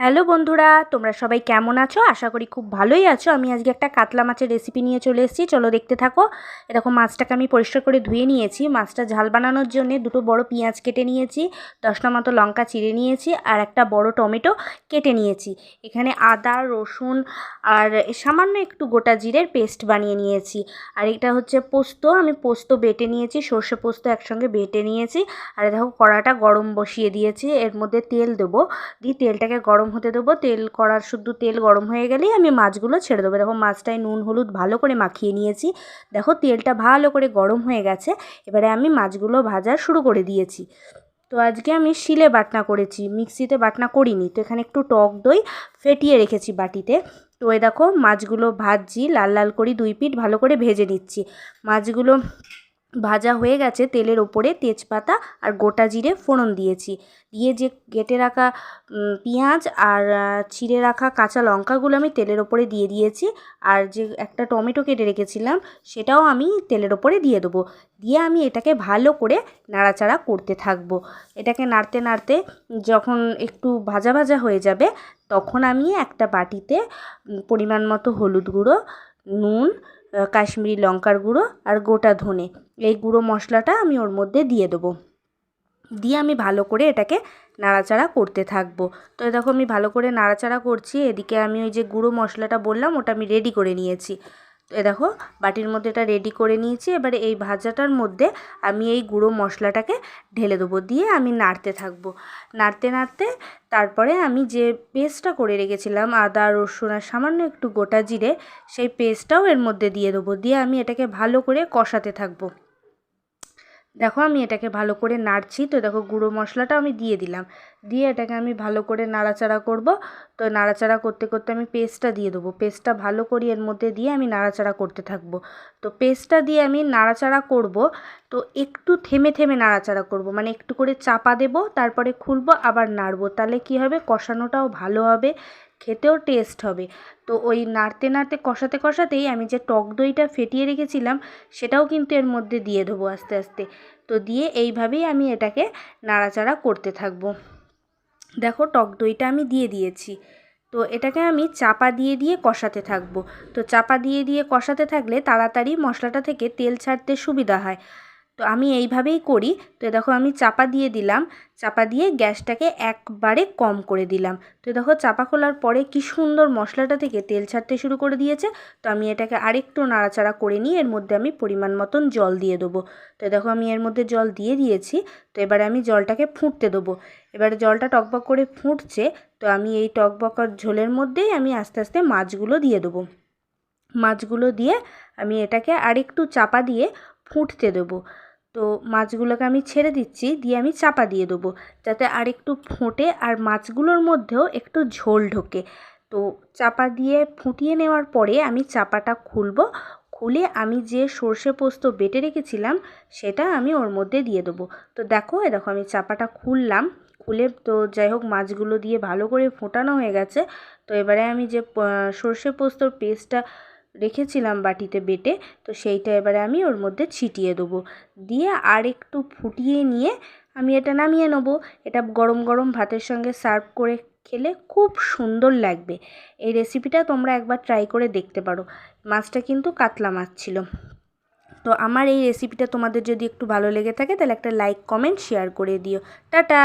Hello বন্ধুরা, তোমরা সবাই কেমন আছো? আশা করি খুব ভালোই আছো। আমি আজকে একটা কাতলা মাছের রেসিপি নিয়ে চলে এসেছি। চলো দেখতে থাকো। এরকম মাছটাকে আমি পরিষ্কার করে ধুয়ে নিয়েছি। মাছটা ঝাল বানানোর জন্য দুটো বড় পেঁয়াজ কেটে নিয়েছি, দশটা মতো লঙ্কা চিড়ে নিয়েছি আর একটা বড় টমেটো কেটে নিয়েছি। এখানে আদা, রসুন আর সামান্য একটু গোটা জিরের পেস্ট বানিয়ে নিয়েছি। আর এটা হচ্ছে পোস্ত। আমি পোস্ত বেটে নিয়েছি, সর্ষে পোস্ত একসঙ্গে বেটে নিয়েছি। আর দেখো কড়াটা গরম বসিয়ে দিয়েছি। এর মধ্যে তেল দেবো। দিয়ে তেলটাকে গরম হতে দেবো, তেল কড়ার শুধু তেল গরম হয়ে গেলেই আমি মাছগুলো ছেড়ে দেবো। দেখো মাছটায় নুন, হলুদ ভালো করে মাখিয়ে নিয়েছি। দেখো তেলটা ভালো করে গরম হয়ে গেছে, এবারে আমি মাছগুলো ভাজা শুরু করে দিয়েছি। তো আজকে আমি শিলে বাটনা করেছি, মিক্সিতে বাটনা করিনি, তো এখানে একটু টক দই ফেটিয়ে রেখেছি বাটিতে। তো এই দেখো মাছগুলো ভাজছি, লাল লাল করে দুই পিঠ ভালো করে ভেজে নিচ্ছি। মাছগুলো ভাজা হয়ে গেছে তেলের ওপরে তেজপাতা আর গোটা জিরে ফোড়ন দিয়েছি। দিয়ে যে কেটে রাখা পেঁয়াজ আর ছিঁড়ে রাখা কাঁচা লঙ্কাগুলো আমি তেলের ওপরে দিয়ে দিয়েছি। আর যে একটা টমেটো কেটে রেখেছিলাম, সেটাও আমি তেলের ওপরে দিয়ে দেবো। দিয়ে আমি এটাকে ভালো করে নাড়াচাড়া করতে থাকব। এটাকে নাড়তে নাড়তে যখন একটু ভাজা ভাজা হয়ে যাবে, তখন আমি একটা বাটিতে পরিমাণ মতো হলুদ গুঁড়ো, নুন কাশ্মীরি লঙ্কার গুঁড়ো আর গোটা ধনে। এই গুঁড়ো মশলাটা আমি ওর মধ্যে দিয়ে দেবো। দিয়ে আমি ভালো করে এটাকে নাড়াচাড়া করতে থাকব। তো দেখো আমি ভালো করে নাড়াচাড়া করছি। এদিকে আমি ওই যে গুঁড়ো মশলাটা বললাম, ওটা আমি রেডি করে নিয়েছি। এ দেখো, বাটির মধ্যে এটা রেডি করে নিয়েছি। এবারে এই ভাজাটার মধ্যে আমি এই গুঁড়ো মশলাটাকে ঢেলে দেবো, দিয়ে আমি নাড়তে থাকব। নাড়তে নাড়তে তারপরে আমি যে পেস্টটা করে রেখেছিলাম, আদা, রসুন আর সামান্য একটু গোটা জিরে, সেই পেস্টটাও এর মধ্যে দিয়ে দেবো। দিয়ে আমি এটাকে ভালো করে কষাতে থাকব। দেখো আমি এটাকে ভালো করে নাড়ছি, তো দেখো গুঁড়ো মশলাটা আমি দিয়ে দিলাম। দিয়ে এটাকে আমি ভালো করে নাড়াচাড়া করব। তো নাড়াচাড়া করতে করতে আমি পেস্টটা দিয়ে দেবো। পেস্টটা ভালো করে এর মধ্যে দিয়ে আমি নাড়াচাড়া করতে থাকব। তো পেস্টটা দিয়ে আমি নাড়াচাড়া করব। তো একটু থেমে থেমে নাড়াচাড়া করব। মানে একটু করে চাপা দেব, তারপরে খুলবো, আবার নাড়বো। তাহলে কি হবে? কষানোটাও ভালো হবে। খেতেও টেস্ট হবে। তো ওই নাড়তে নাড়তে কষাতে কষাতেই আমি যে টক দইটা ফেটিয়ে রেখেছিলাম, সেটাও কিন্তু এর মধ্যে দিয়ে দেবো আস্তে আস্তে। তো দিয়ে এইভাবেই আমি এটাকে নাড়াচাড়া করতে থাকব। দেখো টক দইটা আমি দিয়ে দিয়েছি। তো এটাকে আমি চাপা দিয়ে দিয়ে কষাতে থাকব। তো চাপা দিয়ে দিয়ে কষাতে থাকলে তাড়াতাড়ি মশলাটা থেকে তেল ছাড়তে সুবিধা হয়। তো আমি এইভাবেই করি। তো দেখো আমি চাপা দিয়ে দিলাম। চাপা দিয়ে গ্যাসটাকে একবারে কম করে দিলাম। তো দেখো চাপা খোলার পরে কি সুন্দর মশলাটা থেকে তেল ছাড়তে শুরু করে দিয়েছে। তো আমি এটাকে আরেকটু নাড়াচাড়া করে নিয়ে এর মধ্যে আমি পরিমাণ মতন জল দিয়ে দেবো। তো দেখো আমি এর মধ্যে জল দিয়ে দিয়েছি। তো এবারে আমি জলটাকে ফুটতে দেবো। এবারে জলটা টকবক করে ফুটছে। তো আমি এই টকবকার ঝোলের মধ্যেই আমি আস্তে আস্তে মাছগুলো দিয়ে দেবো। মাছগুলো দিয়ে আমি এটাকে আরেকটু চাপা দিয়ে ফুটতে দেবো। তো মাছগুলোকে আমি ছেড়ে দিচ্ছি, দিয়ে আমি চাপা দিয়ে দেবো যাতে আর একটু ফোটে আর মাছগুলোর মধ্যেও একটু ঝোল ঢোকে। তো চাপা দিয়ে ফুটিয়ে নেওয়ার পরে আমি চাপাটা খুলবো, খুলে আমি যে সর্ষে পোস্ত বেটে রেখেছিলাম সেটা আমি ওর মধ্যে দিয়ে দেবো। তো দেখো, এ দেখো আমি চাপাটা খুললাম, খুলে তো যাই হোক মাছগুলো দিয়ে ভালো করে ফোটানো হয়ে গেছে। তো এবারে আমি যে সর্ষে পোস্তর পেস্টটা রেখেছিলাম বাটিতে বেটে, তো সেইটা এবারে আমি ওর মধ্যে ছিটিয়ে দেবো। দিয়ে আর একটু ফুটিয়ে নিয়ে আমি এটা নামিয়ে নেব। এটা গরম গরম ভাতের সঙ্গে সার্ভ করে খেলে খুব সুন্দর লাগবে। এই রেসিপিটা তোমরা একবার ট্রাই করে দেখতে পারো। মাছটা কিন্তু কাতলা মাছ ছিল। তো আমার এই রেসিপিটা তোমাদের যদি একটু ভালো লেগে থাকে তাহলে একটা লাইক, কমেন্ট, শেয়ার করে দিও। টাটা!